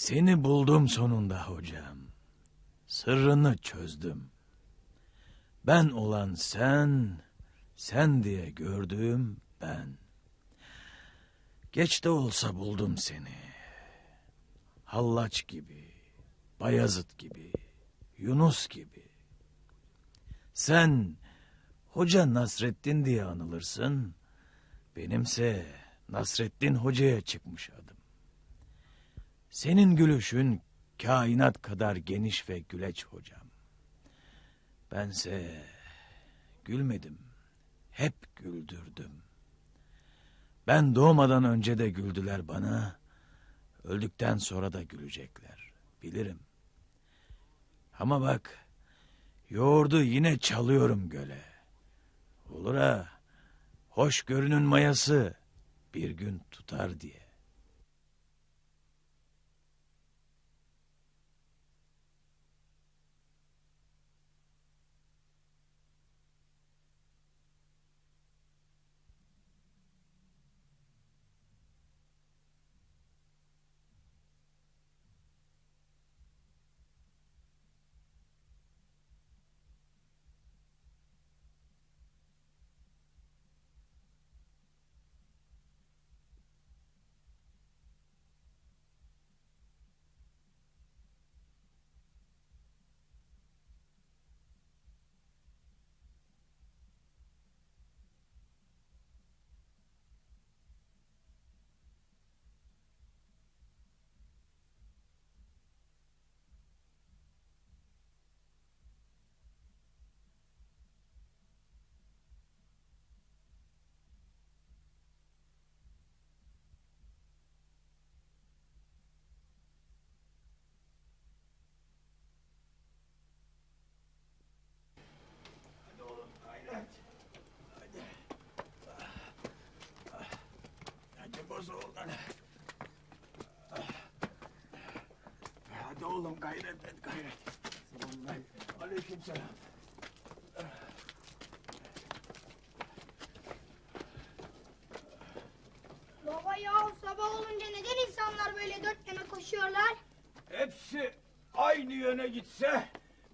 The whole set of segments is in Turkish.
Seni buldum sonunda hocam. Sırrını çözdüm. Ben olan sen, sen diye gördüğüm ben. Geç de olsa buldum seni. Hallaç gibi, Bayazıt gibi, Yunus gibi. Sen Hoca Nasreddin diye anılırsın. Benimse Nasreddin Hoca'ya çıkmış adım. Senin gülüşün kainat kadar geniş ve güleç hocam. Bense gülmedim. Hep güldürdüm. Ben doğmadan önce de güldüler bana. Öldükten sonra da gülecekler. Bilirim. Ama bak, yoğurdu yine çalıyorum göle. Olur ha, hoş görünün mayası bir gün tutar diye. Hadi boz oğlan. Hadi oğlum gayret et gayret. Vallahi aleyküm selam. Baba ya sabah olunca insanlar böyle dört yana koşuyorlar? Hepsi aynı yöne gitse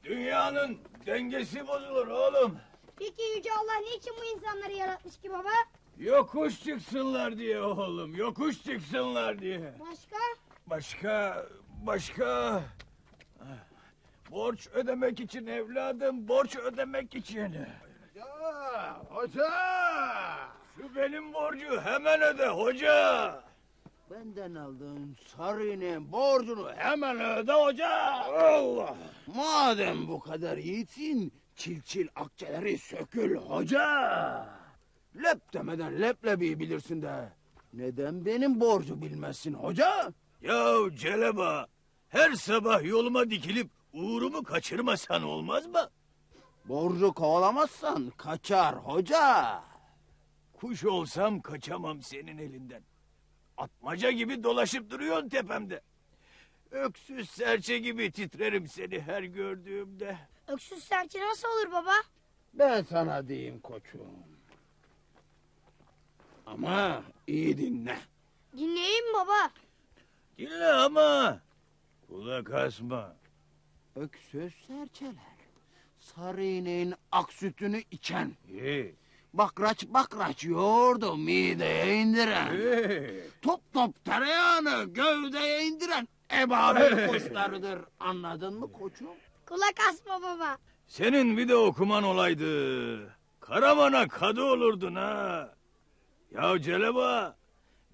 dünyanın dengesi bozulur oğlum. Peki Yüce Allah niçin bu insanları yaratmış ki baba? Yokuş çıksınlar diye oğlum, yokuş çıksınlar diye. Başka? Başka, başka... Borç ödemek için evladım, borç ödemek için. Ya hoca! Şu benim borcu hemen öde hoca. Benden aldığın sarının borcunu hemen öde hoca. Allah. Madem bu kadar yiğitsin, çil çil akçeleri sökül hoca. Lep demeden leblebi bilirsin de. Neden benim borcu bilmezsin hoca? Ya Celeba, her sabah yoluma dikilip uğurumu kaçırmasan olmaz mı? Borcu kovalamazsan kaçar hoca. Kuş olsam kaçamam senin elinden. Atmaca gibi dolaşıp duruyorsun tepemde. Öksüz serçe gibi titrerim seni her gördüğümde. Öksüz serçe nasıl olur baba? Ben sana diyeyim koçum. Ama iyi dinle. Dinleyeyim baba. Dinle ama kulak asma. Öksüz serçeler. Sarı ineğin ak sütünü içen. İyi, Bakraç bakraç yoğurdu mideye indiren. Top top tereyağını gövdeye indiren ebabil kuşlarıdır. Anladın mı koçum? Kulak asma baba. Senin bir de okuman olaydı. Karamana kadı olurdun ha. Ya Celeba,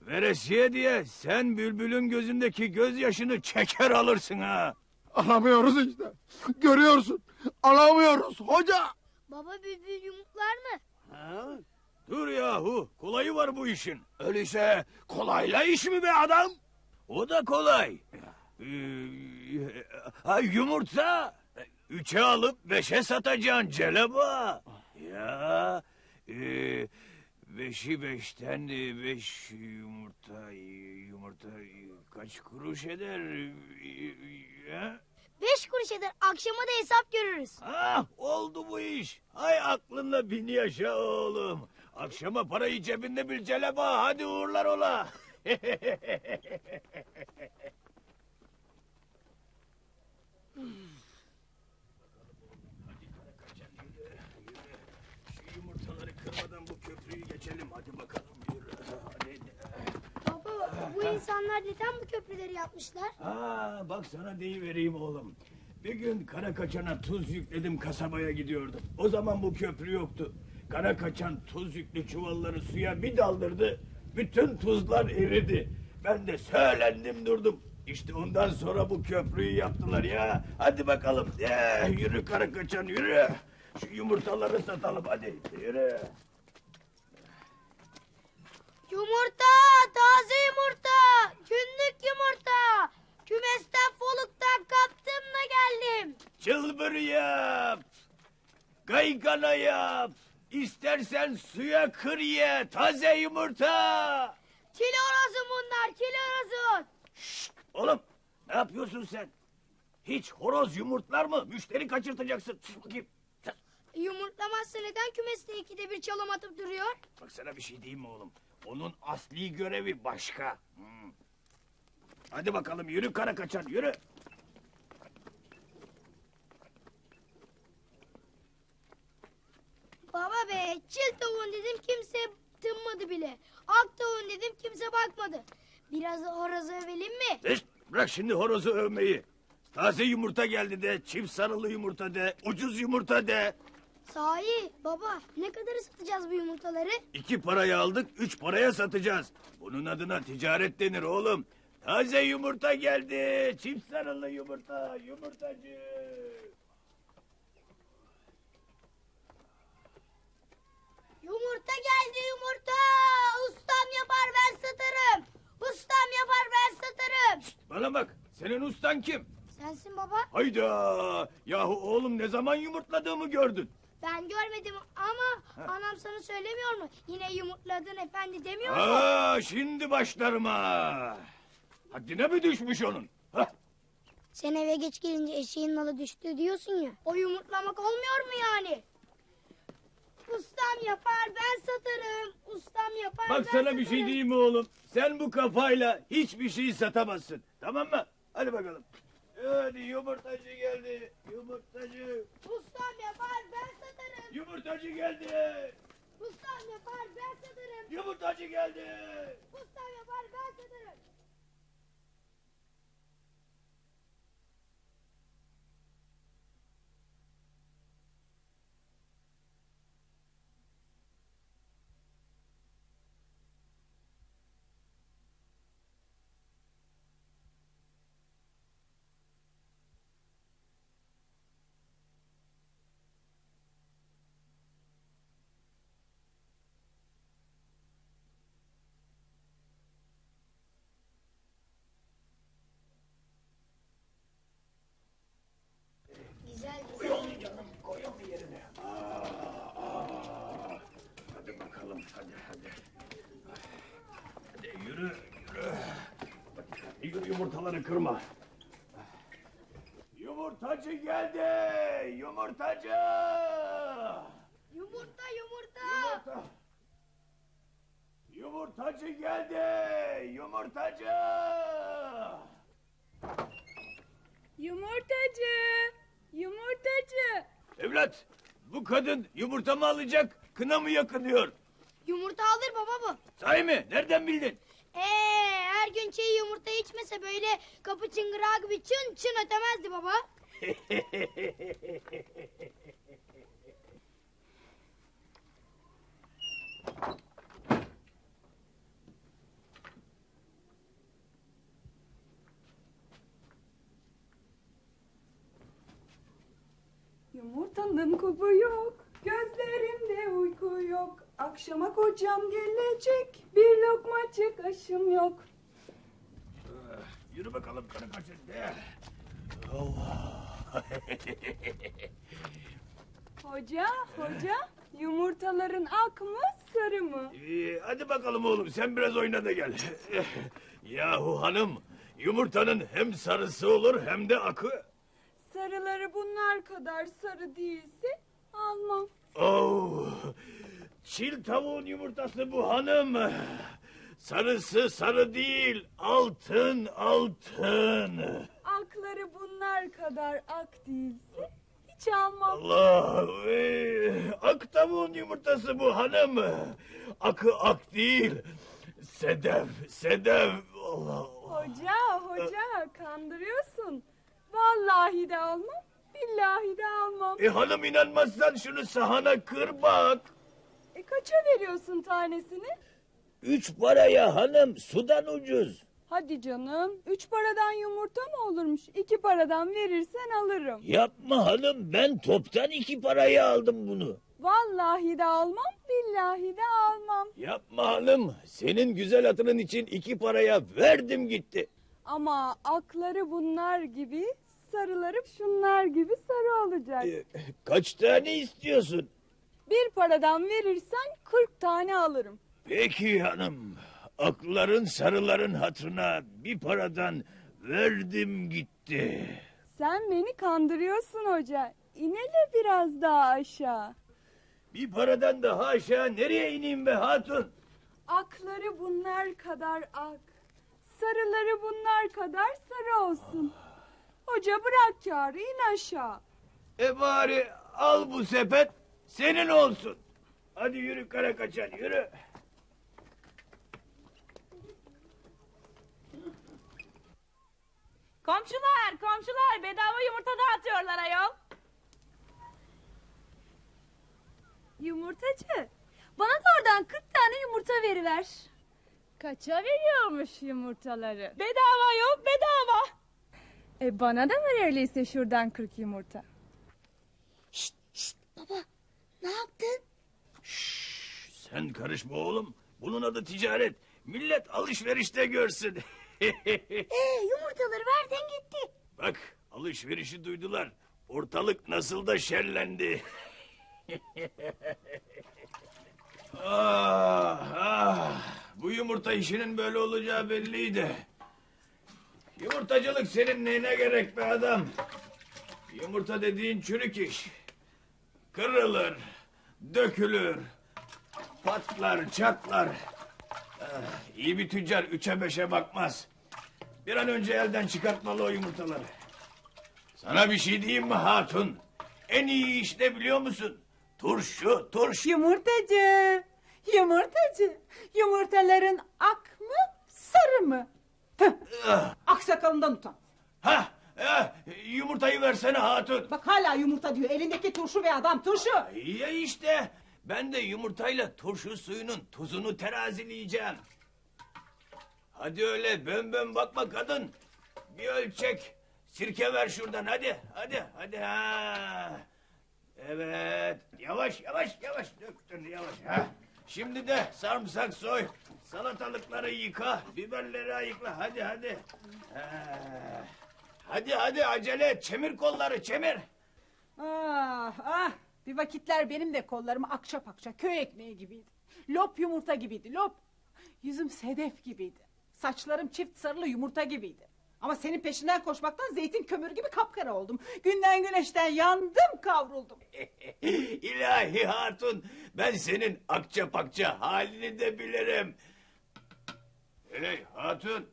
veresiye diye sen bülbülün gözündeki gözyaşını çeker alırsın ha. Alamıyoruz işte. Görüyorsun. Alamıyoruz hoca. Baba bülbül yumurtlar mı? Dur yahu, kolayı var bu işin. Öyleyse kolayla iş mi be adam? O da kolay. Ee, ha, yumurta üçe alıp beşe satacaksın Celeba. Ya e, beşi beşten de beş yumurta yumurta kaç kuruş eder? Ya? Beş kuruş eder. Akşama da hesap görürüz. Ah oldu bu iş. Hay aklınla bin yaşa oğlum. Akşama parayı cebinde bil celeba. Hadi uğurlar ola. Hmm. İnsanlar neden bu köprüleri yapmışlar? Ha, bak sana deyivereyim oğlum. Bir gün kara kaçana tuz yükledim kasabaya gidiyordum. O zaman bu köprü yoktu. Kara kaçan tuz yüklü çuvalları suya bir daldırdı. Bütün tuzlar eridi. Ben de söylendim durdum. İşte ondan sonra bu köprüyü yaptılar ya. Hadi bakalım. Eh, yürü kara kaçan yürü. Şu yumurtaları satalım hadi. Yürü. Yumurta, taze yumurta, günlük yumurta. Kümesten foluktan kaptım da geldim. Çılbır yap. Gaygana yap. İstersen suya kır ye. Taze yumurta. Çil horozu bunlar, çil horozu. Oğlum ne yapıyorsun sen? Hiç horoz yumurtlar mı? Müşteri kaçırtacaksın. Sus bakayım. Yumurtlamazsa neden kümeste ikide bir çalım atıp duruyor? Bak sana bir şey diyeyim mi oğlum? Onun asli görevi başka. Hmm. Hadi bakalım yürü kara kaçan yürü. Baba be, çil tavuğun dedim kimse tınmadı bile. Ak tavuğun dedim kimse bakmadı. Biraz da horozu övelim mi? Şişt, bırak şimdi horozu övmeyi. Taze yumurta geldi de, çift sarılı yumurta de, ucuz yumurta de. Sahi baba ne kadar satacağız bu yumurtaları? İki paraya aldık, üç paraya satacağız. Bunun adına ticaret denir oğlum. Taze yumurta geldi. Çift sarılı yumurta, yumurtacı. Yumurta geldi yumurta. Ustam yapar ben satarım. Ustam yapar ben satarım. Bana bak, senin ustan kim? Sensin baba. Hayda! Yahu oğlum ne zaman yumurtladığımı gördün? Ben görmedim ama anam sana söylemiyor mu? Yine yumurtladın efendi demiyor mu? Aa, şimdi başlarım ha. Haddine mi düşmüş onun? Hah, Sen eve geç gelince eşeğin malı düştü diyorsun ya. O yumurtlamak olmuyor mu yani? Ustam yapar ben satarım. Ustam yapar Bak ben sana bir şey diyeyim mi oğlum? Sen bu kafayla hiçbir şey satamazsın. Tamam mı? Hadi bakalım. Hadi yumurtacı geldi. Yumurtacı. Ustam yapar ben. Yumurtacı geldi. Ustam yapar ben satarım. Yumurtacı geldi. Ustam yapar ben satarım. Güzel güzel. Koy onu yerine. Aa, aa. Hadi bakalım hadi hadi. Hadi yürü yürü. Hadi yürü kırma. Yumurtacı geldi. Yumurtacı. Yumurta yumurta. Yumurta. Yumurtacı geldi. Yumurtacı. Yumurtacı! Yumurtacı! Evlat bu kadın yumurta mı alacak kına mı yakınıyor? Yumurta alır baba bu. Sahi mi? Nereden bildin? Ee, her gün çiğ yumurta içmese böyle kapı çıngırağı gibi çın çın ötemezdi baba. Yumurtanın kulbu yok, gözlerimde uyku yok. Akşama kocam gelecek, bir lokmacık aşım yok. Yürü bakalım karı kaçın. De. Allah. Hoca, hoca, yumurtaların ak mı, sarı mı? Ee, hadi bakalım oğlum sen biraz oyna da gel. Yahu hanım yumurtanın hem sarısı olur hem de akı. Sarıları bunlar kadar sarı değilse almam. Oh, çil tavuğun yumurtası bu hanım. Sarısı sarı değil altın altın. Al akları bunlar kadar ak değilse hiç almam. Allah! ey, Ak tavuğun yumurtası bu hanım. Akı ak değil. Sedef, sedef. Allah Allah. Hoca, hoca kandırıyorsun. Vallahi de almam, billahi de almam. E hanım inanmazsan şunu sahana kır bak. Kaça veriyorsun tanesini? Üç paraya hanım sudan ucuz. Hadi canım, üç paradan yumurta mı olurmuş? İki paradan verirsen alırım. Yapma hanım ben toptan iki paraya aldım bunu. Vallahi de almam, billahi de almam. Yapma hanım senin güzel atının için iki paraya verdim gitti. Ama akları bunlar gibi, sarıları şunlar gibi sarı olacak. E, kaç tane istiyorsun? Bir paradan verirsen kırk tane alırım. Peki hanım. Akların sarıların hatırına bir paradan verdim gitti. Sen beni kandırıyorsun hoca. İnele biraz daha aşağı. Bir paradan daha aşağı nereye ineyim be hatun? Akları bunlar kadar ak. Sarıları bunlar kadar sarı olsun. Hoca bırak kârı in aşağı. E bari al bu sepet senin olsun. Hadi yürü kara kaçan yürü. Komşular, komşular bedava yumurta dağıtıyorlar ayol. Yumurtacı, bana da oradan 40 tane yumurta veriver. Kaça veriyormuş yumurtaları? Bedava ayol, bedava. E bana da ver öyleyse şuradan 40 yumurta. Şşt şşt baba ne yaptın? Sen karışma oğlum. Bunun adı ticaret. Millet alışverişte görsün. Ee yumurtaları verdin gitti. Bak alışverişi duydular. Ortalık nasıl da şerlendi. ah, ah. Bu yumurta işinin böyle olacağı belliydi. Yumurtacılık senin neyine gerek be adam? Yumurta dediğin çürük iş. Kırılır, dökülür, patlar, çatlar. Ah, iyi bir tüccar üçe beşe bakmaz. Bir an önce elden çıkartmalı o yumurtaları. Sana bir şey diyeyim mi hatun? En iyi iş ne biliyor musun? Turşu, turşu. Yumurtacı, yumurtacı. Yumurtaların ak mı, sarı mı? Tüh, Ah, aksakalından utan. Ha, ha, yumurtayı versene hatun. Bak hala yumurta diyor. Elindeki turşu ve adam turşu. Ya işte ben de yumurtayla turşu suyunun tuzunu terazileyeceğim. Hadi öyle bön bön bakma kadın. Bir ölçek sirke ver şuradan hadi hadi hadi ha. Evet yavaş yavaş yavaş döktün yavaş ha. Şimdi de sarımsak soy. Salatalıkları yıka, biberleri ayıkla. Hadi hadi. Ha. Hadi hadi acele et. Çemir kolları çemir. Ah ah. Bir vakitler benim de kollarım akça pakça köy ekmeği gibiydi. Lop yumurta gibiydi lop. Yüzüm sedef gibiydi. Saçlarım çift sarılı yumurta gibiydi. Ama senin peşinden koşmaktan zeytin kömürü gibi kapkara oldum. Günden güneşten yandım kavruldum. İlahi hatun ben senin akça pakça halini de bilirim. Hey hatun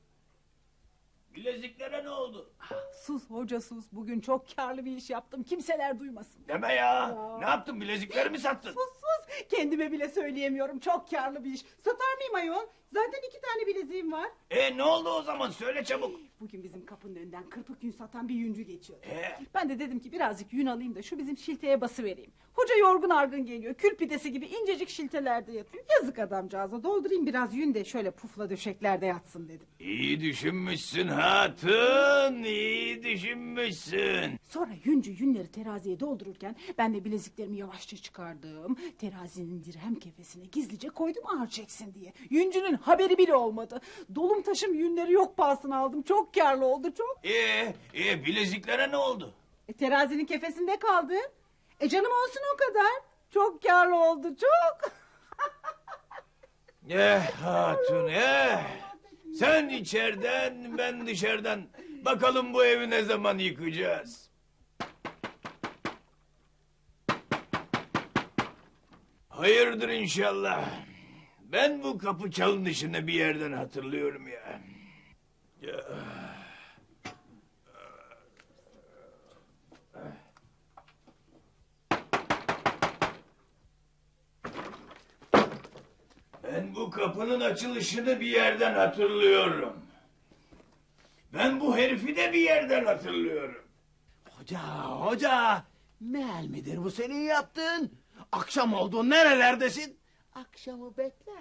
bileziklere ne oldu? Sus hoca sus. Bugün çok karlı bir iş yaptım. Kimseler duymasın. Deme ya. Ne yaptın bilezikleri mi sattın? Sus sus. Kendime bile söyleyemiyorum. Çok karlı bir iş. Satar mıyım ayol? Zaten iki tane bileziğim var. E ne oldu o zaman söyle çabuk. Bugün bizim kapının önünden kırpık yün satan bir yüncü geçiyor. Ee? Ben de dedim ki birazcık yün alayım da şu bizim şilteye bası vereyim. Hoca yorgun argın geliyor. Kül pidesi gibi incecik şiltelerde yatıyor. Yazık adamcağıza. Doldurayım biraz yün de şöyle pufla döşeklerde yatsın dedim. İyi düşünmüşsün hatun iyi düşünmüşsün. Sonra yüncü yünleri teraziye doldururken ben de bileziklerimi yavaşça çıkardım. Terazinin dirhem kefesine gizlice koydum ağır çeksin diye. Yüncünün haberi bile olmadı. Dolum taşım yünleri yok pahasına aldım. Çok karlı oldu çok. E, e bileziklere ne oldu? E, terazinin kefesinde kaldı. E canım olsun o kadar. Çok karlı oldu çok. Eh hatun eh. Sen içeriden ben dışarıdan. Bakalım bu evi ne zaman yıkacağız? Hayırdır inşallah. Ben bu kapı çalınışını bir yerden hatırlıyorum ya. ya. Ben bu kapının açılışını bir yerden hatırlıyorum. Ben bu herifi de bir yerden hatırlıyorum. Hoca, hoca. Meal midir bu senin yaptığın? Akşam oldu nerelerdesin? Akşamı bekle.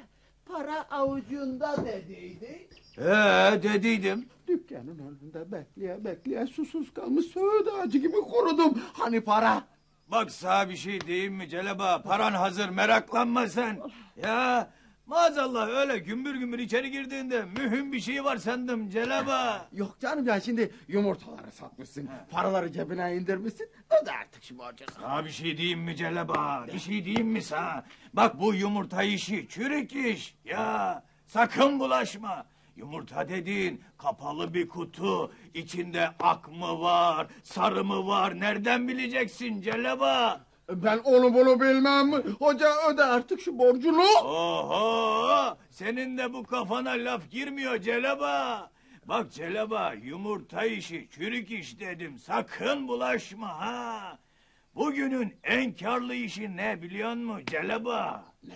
Para avucunda dediydi. Ee dediydim. Dükkanın önünde bekleye bekleye susuz kalmış söğüt ağacı gibi kurudum. Hani para? Bak sana bir şey diyeyim mi Celeba? Paran hazır meraklanma sen. Ya maazallah öyle gümbür gümbür içeri girdiğinde mühim bir şey var sandım Celeba. Yok canım ya şimdi yumurtaları satmışsın. Paraları cebine indirmişsin. Öde artık şu borcunu. Sana bir şey diyeyim mi Celeba? Bir şey diyeyim mi sana? Bak bu yumurta işi çürük iş. Ya sakın bulaşma. Yumurta dediğin kapalı bir kutu. İçinde ak mı var, sarı mı var? Nereden bileceksin Celeba? Ben onu bunu bilmem. Hoca öde artık şu borcunu. Oho! Senin de bu kafana laf girmiyor Celeba. Bak Celeba yumurta işi çürük iş dedim. Sakın bulaşma ha. Bugünün en karlı işi ne biliyor musun Celeba? Ne?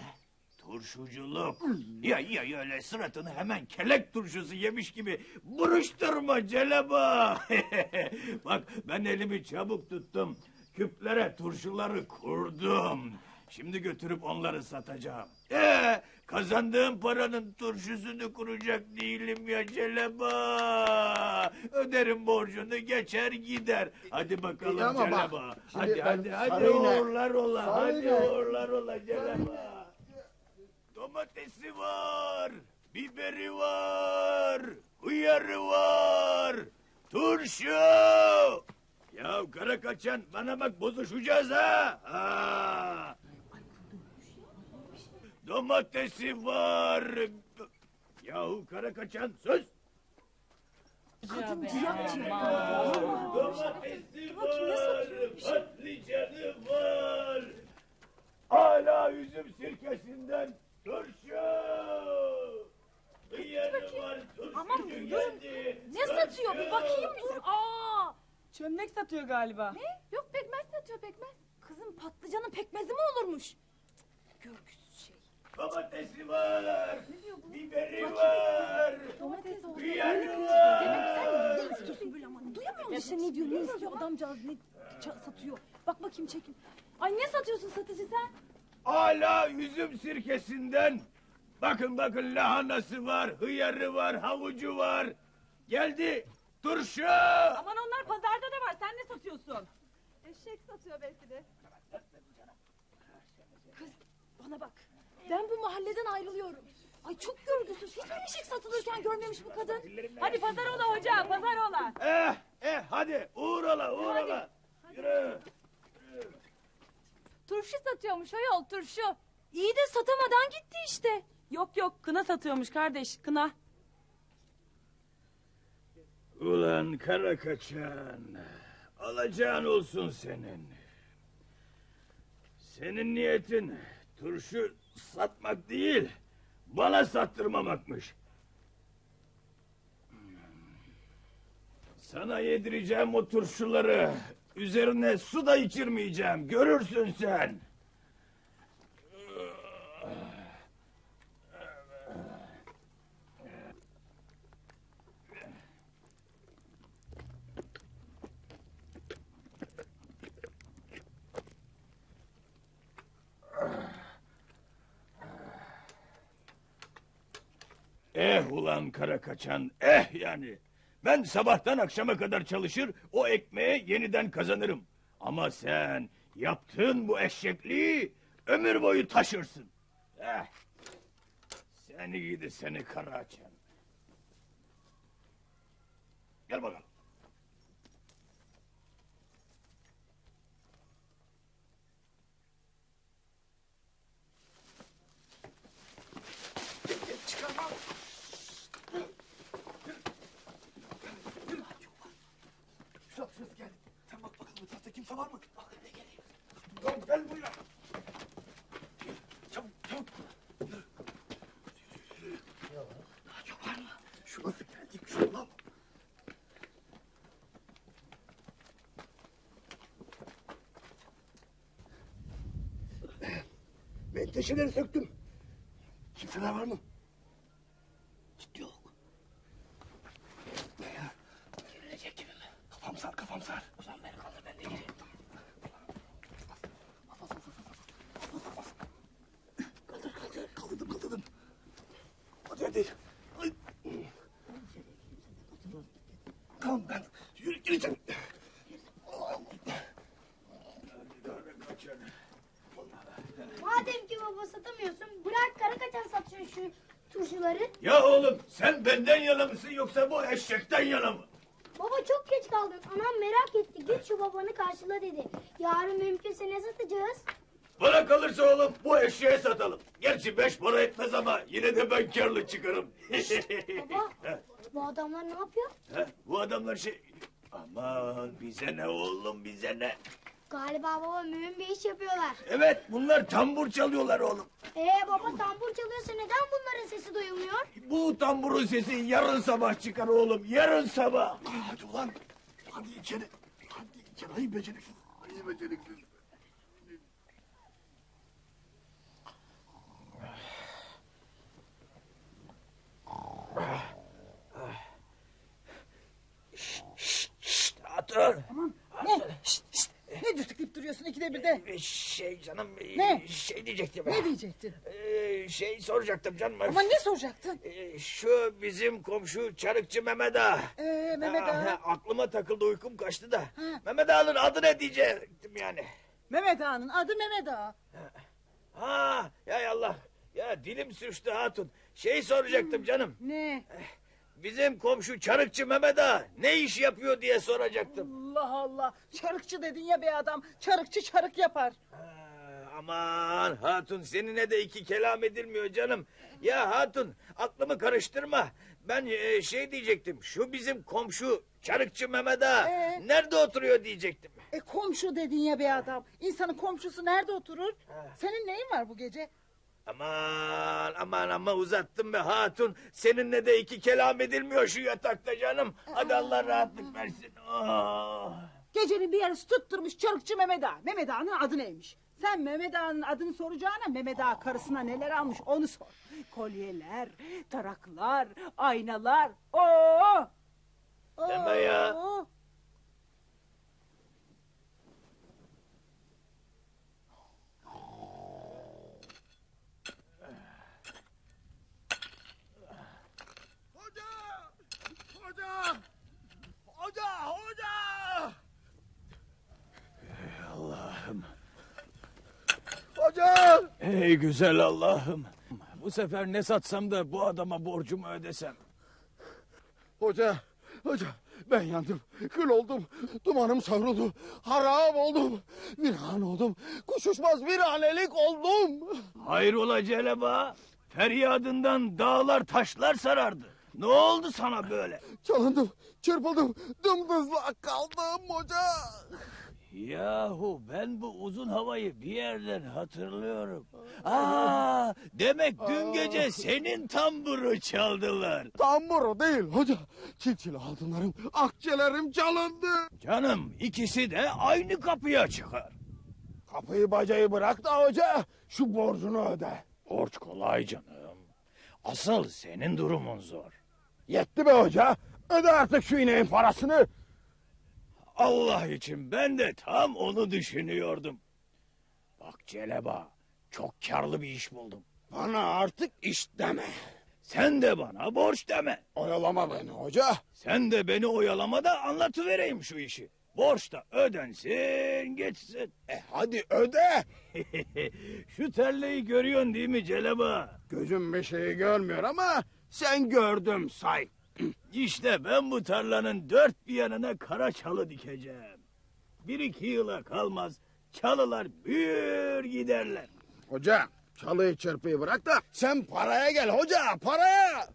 Turşuculuk. Ya ya öyle suratını hemen kelek turşusu yemiş gibi buruşturma Celeba. Bak ben elimi çabuk tuttum. Küplere turşuları kurdum. Şimdi götürüp onları satacağım. Ee, kazandığım paranın turşusunu kuracak değilim ya Celeba. Öderim borcunu geçer gider. Hadi bakalım İyi ama bak, Celeba. şimdi Hadi ben hadi hadi inek- uğurlar ola. Hadi inek- uğurlar ola Celeba. Domatesi var. Biberi var. Hıyarı var. Turşu. Ya kara kaçan bana bak bozuşacağız ha. ha. Domatesi var. Yahu kara kaçan sus. Domatesi var. Patlıcanı var. Hala üzüm sirkesinden turşu. Hıyarı var. Turşucu Aman dur. Ne satıyor bir bakayım dur. Aa! Çömlek satıyor galiba. Ne? Yok pekmez satıyor pekmez. Kızım patlıcanın pekmezi mi olurmuş? Görgüsüz şey. Domatesi var. Biberi var. Domates oldu. Hıyarı var. Demek sen ne istiyorsun böyle ama? Duyamıyor musun işte ne diyor ne istiyor adamcağız ne satıyor. Bak bakayım çekin. Ay ne satıyorsun satıcı sen? Hala üzüm sirkesinden. Bakın bakın lahanası var, hıyarı var, havucu var. Geldi turşu. Aman onlar pazarda da var sen ne satıyorsun? Eşek satıyor belki de. Kız bana bak. Ben bu mahalleden ayrılıyorum. Ay çok görgüsüz. Hiç mi eşek satılırken görmemiş bu kadın? Hadi pazar ola hoca pazar ola. Eh eh hadi uğur ola uğur ola. Yürü. Turşu satıyormuş ayol turşu. İyi de satamadan gitti işte. Yok yok kına satıyormuş kardeş kına. Ulan kara kaçan. Alacağın olsun senin. Senin niyetin turşu satmak değil, bana sattırmamakmış. Sana yedireceğim o turşuları. Üzerine su da içirmeyeceğim. Görürsün sen. Eh ulan kara kaçan, eh yani. Ben sabahtan akşama kadar çalışır, o ekmeği yeniden kazanırım. Ama sen yaptığın bu eşekliği ömür boyu taşırsın. Eh, seni gidi seni kara açan. Gel bakalım. Var mı? Bak ne geliyor. Tamam, gel buraya. Çabuk çabuk. Yürü. Yürü. Çok var mı? Şu nasıl geldik şuna? Menteşeleri söktüm. Kimse Sıra var mı? Ciddi yok. Ne ya? Sürülecek gibi mi? Kafam sar kafam sar. O zaman beni kaldır ben de gireyim. Kaldır kaldır. Kaldırdım kaldırdım. Hadi hadi. Ay. Tamam ben yürü gireceğim. Madem ki baba satamıyorsun bırak kara kaçan satıyor şu turşuları. Ya oğlum sen benden yana mısın yoksa bu eşekten yana mı? Baba çok geç kaldın. Anam merak etti. Git şu babanı karşıla dedi. Yarın mümkünse ne satacağız? Bana kalırsa oğlum bu eşeğe satalım. Gerçi beş para etmez ama yine de ben karlı çıkarım. Baba bu adamlar ne yapıyor? Ha, bu adamlar şey... Aman bize ne oğlum bize ne? Galiba baba mühim bir iş yapıyorlar. Evet bunlar tambur çalıyorlar oğlum. Ee baba tambur çalıyorsa neden bunların sesi duyulmuyor? Bu tamburun sesi yarın sabah çıkar oğlum yarın sabah. Hadi ulan. Hadi içeri. Hadi içeri. Ay beceriksiz. Ay beceriksiz. Ne? Şşt, şşt. Ne dürtükleyip duruyorsun ikide bir de? Şey canım Ne? şey diyecektim. Ne diyecektin? Ee, şey soracaktım canım. Ama ne soracaktın? Ee, Şu bizim komşu Çarıkçı Mehmet Ağa. Ee, Mehmet Ha, Ağa. ha, aklıma takıldı uykum kaçtı da. Mehmet Ağa'nın adı ne diyecektim yani. Mehmet Ağa'nın adı Mehmet Ağa. Ha ya Allah. Ya dilim sürçtü hatun. Şey soracaktım canım. Ne? Bizim komşu Çarıkçı Mehmet Ağa ne iş yapıyor diye soracaktım. Allah Allah. Çarıkçı dedin ya be adam. Çarıkçı çarık yapar. Aman hatun seninle de iki kelam edilmiyor canım. Ya hatun aklımı karıştırma. Ben e, şey diyecektim. Şu bizim komşu Çarıkçı Mehmet Ağa Ee? nerede oturuyor diyecektim. E komşu dedin ya be adam. İnsanın komşusu nerede oturur? Senin neyin var bu gece? Aman aman ama uzattım be hatun. Seninle de iki kelam edilmiyor şu yatakta canım. Hadi Allah rahatlık versin. Oh. Gecenin bir yarısı tutturmuş çarıkçı Mehmet Ağa. Mehmet Ağa'nın adı neymiş? Sen Mehmet Ağa'nın adını soracağına Mehmet Ağa karısına neler almış onu sor. Kolyeler, taraklar, aynalar. Oo! Deme ya. Oo! Hoca! Hoca! Hoca! Hoca! Allah'ım. Hoca! Ey güzel Allah'ım. Bu sefer ne satsam da bu adama borcumu ödesem. Hoca! Hoca! Ben yandım, kül oldum, dumanım savruldu, harap oldum, virhan oldum, kuş uçmaz viranelik oldum. Hayrola Celeba? Feryadından dağlar taşlar sarardı. Ne oldu sana böyle? Çalındım, çırpıldım, dımdızlak kaldım hoca. Yahu ben bu uzun havayı bir yerden hatırlıyorum. Aa, demek dün gece senin tamburu çaldılar. Tamburu değil hoca, çil altınlarım, akçelerim çalındı. Canım ikisi de aynı kapıya çıkar. Kapıyı bacayı bırak da hoca, şu borcunu öde. Borç kolay canım. Asıl senin durumun zor. Yetti be hoca, öde artık şu ineğin parasını. Allah için ben de tam onu düşünüyordum. Bak Celeba, çok karlı bir iş buldum. Bana artık iş deme. Sen de bana borç deme. Oyalama beni hoca. Sen de beni oyalama da anlatıvereyim şu işi. Borç da ödensin geçsin. E hadi öde. şu terleyi görüyorsun değil mi Celeba? Gözüm bir şeyi görmüyor ama sen gördüm say. İşte ben bu tarlanın dört bir yanına kara çalı dikeceğim. Bir iki yıla kalmaz çalılar büyür giderler. Hoca çalıyı çırpıyı bırak da sen paraya gel hoca paraya.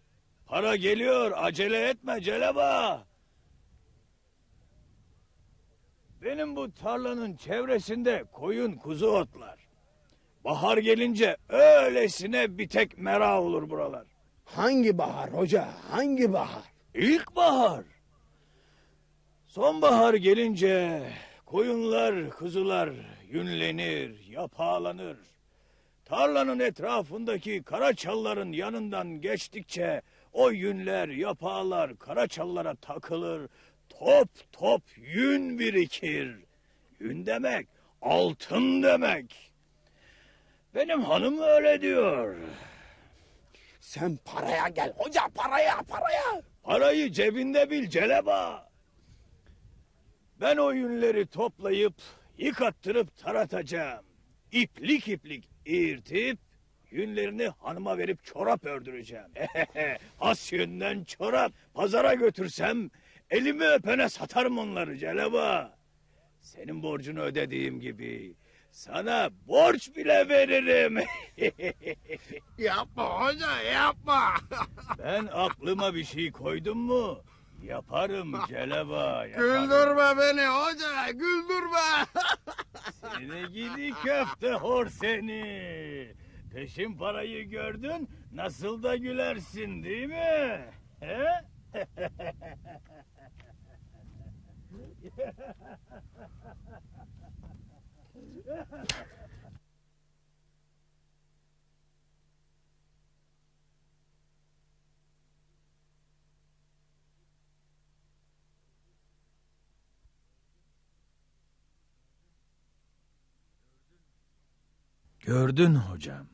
Para geliyor acele etme Celeba. Benim bu tarlanın çevresinde koyun kuzu otlar. Bahar gelince öylesine bir tek mera olur buralar. Hangi bahar hoca hangi bahar? İlkbahar. Sonbahar gelince koyunlar, kuzular yünlenir, yapağlanır. tarlanın etrafındaki karaçalların yanından geçtikçe o yünler, yapağlar karaçallara takılır. Top top yün birikir. Yün demek altın demek. Benim hanım öyle diyor. Sen paraya gel hoca paraya paraya. Parayı cebinde bil Celeba. Ben o yünleri toplayıp yıkattırıp taratacağım. İplik iplik iğirtip yünlerini hanıma verip çorap ördüreceğim. Has yünden çorap pazara götürsem elimi öpene satarım onları Celeba. Senin borcunu ödediğim gibi sana borç bile veririm. Yapma hoca yapma. Ben aklıma bir şey koydum mu yaparım Celeba yaparım. güldürme beni hoca güldürme. Seni gidi köfte hor seni. Peşin parayı gördün nasıl da gülersin değil mi? He? Gördün hocam.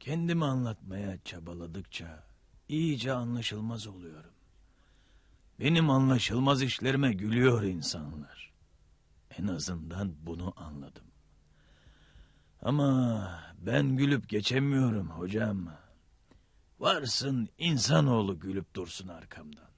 Kendimi anlatmaya çabaladıkça iyice anlaşılmaz oluyorum. Benim anlaşılmaz işlerime gülüyor insanlar. En azından bunu anladım. Ama ben gülüp geçemiyorum hocam. Varsın insanoğlu gülüp dursun arkamdan.